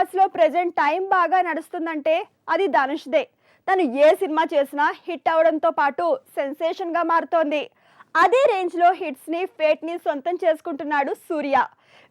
Mass present time బాగా నడుస్తుందంటే అది ధనుష్దే తను ఏ సినిమా చేసినా హిట్ అవడంతో పాటు సెన్సేషన్గా మారుతోంది. అదే రేంజ్లో హిట్స్ని ఫేట్ని సొంతం చేసుకుంటున్నాడు సూర్య.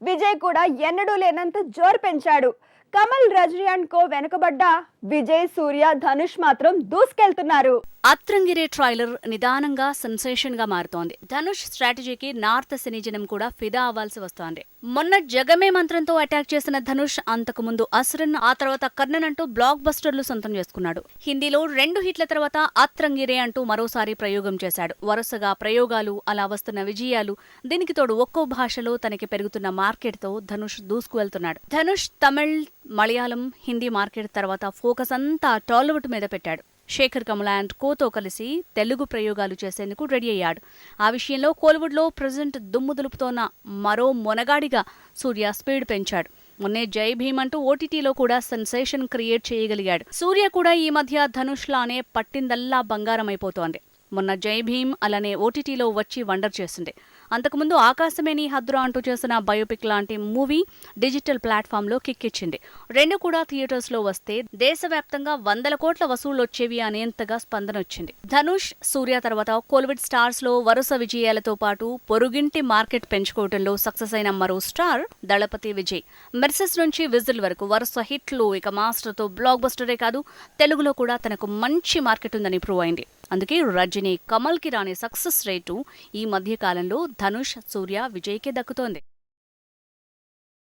విజయ్ కూడా ఎన్నడూ లేనంత జోరు పెంచాడు. కమల్ రజనీ అండ్ కో వెనుకబడ్డ విజయ్ సూర్య ధనుష్ మాత్రం దూసుకెళ్తున్నారు. అత్రంగిరే ట్రైలర్ నిదానంగా సెన్సేషన్గా మారుతోంది. ధనుష్ స్ట్రాటజీకి నార్త్ సినీజనం కూడా ఫిదా అవ్వాల్సి వస్తోంది. మొన్న జగమే మంత్రంతో అటాక్ చేసిన ధనుష్ అంతకు ముందు అసురన్ ఆ తర్వాత కర్ణన్ అంటూ బ్లాక్ బస్టర్లు సొంతం చేసుకున్నాడు. హిందీలో రెండు హిట్ల తర్వాత అత్రంగిరే అంటూ మరోసారి ప్రయోగం చేశాడు. వరుసగా ప్రయోగాలు అలా వస్తున్న విజయాలు దీనికి తోడు ఒక్కో భాషలో తనకి పెరుగుతున్న మార్కెట్తో ధనుష్ దూసుకువెళ్తున్నాడు. ధనుష్ తమిళ్ మలయాళం హిందీ మార్కెట్ తర్వాత ఫోకస్ అంతా టాలీవుడ్ మీద పెట్టాడు. శేఖర్ కమల అండ్ కోతో కలిసి తెలుగు ప్రయోగాలు చేసేందుకు రెడీ అయ్యాడు. ఆ విషయంలో కోలీవుడ్లో ప్రజెంట్ దుమ్ము దులుపుతోన్న మరో మొనగాడిగా సూర్య స్పీడ్ పెంచాడు. మొన్నే జై భీమ్ అంటూ ఓటీటీలో కూడా సెన్సేషన్ క్రియేట్ చేయగలిగాడు. సూర్య కూడా ఈ మధ్య ధనుష్లానే పట్టిందల్లా బంగారం అయిపోతోంది మొన్న జై భీమ్ అలానే ఓటీటీలో వచ్చి వండర్ చేసింది అంతకుముందు ఆకాశమే నీ హద్దురా అంటూ చేసిన బయోపిక్ లాంటి మూవీ డిజిటల్ ప్లాట్ఫామ్లో కిక్కిచ్చింది. రెండు కూడా థియేటర్స్లో వస్తే దేశవ్యాప్తంగా వందల కోట్ల వసూళ్ళు వచ్చేవి అనేంతగా స్పందన వచ్చింది ధనుష్ సూర్య తర్వాత కోల్విడ్ స్టార్స్లో వరుస విజయాలతో పాటు పొరుగింటి మార్కెట్ పెంచుకోవడంలో సక్సెస్ అయిన మరో స్టార్ దళపతి విజయ్. మెర్సెస్ నుంచి విజిల్ వరకు వరుస హిట్లు ఇక మాస్టర్తో బ్లాక్ బస్టరే కాదు తెలుగులో కూడా తనకు మంచి మార్కెట్ ఉందని ప్రూవ్ అయింది. అందుకే రజనీ కమల్కి రాని సక్సెస్ రేటు ఈ మధ్యకాలంలో ధనుష్ సూర్య విజయ్కే దక్కుతోంది.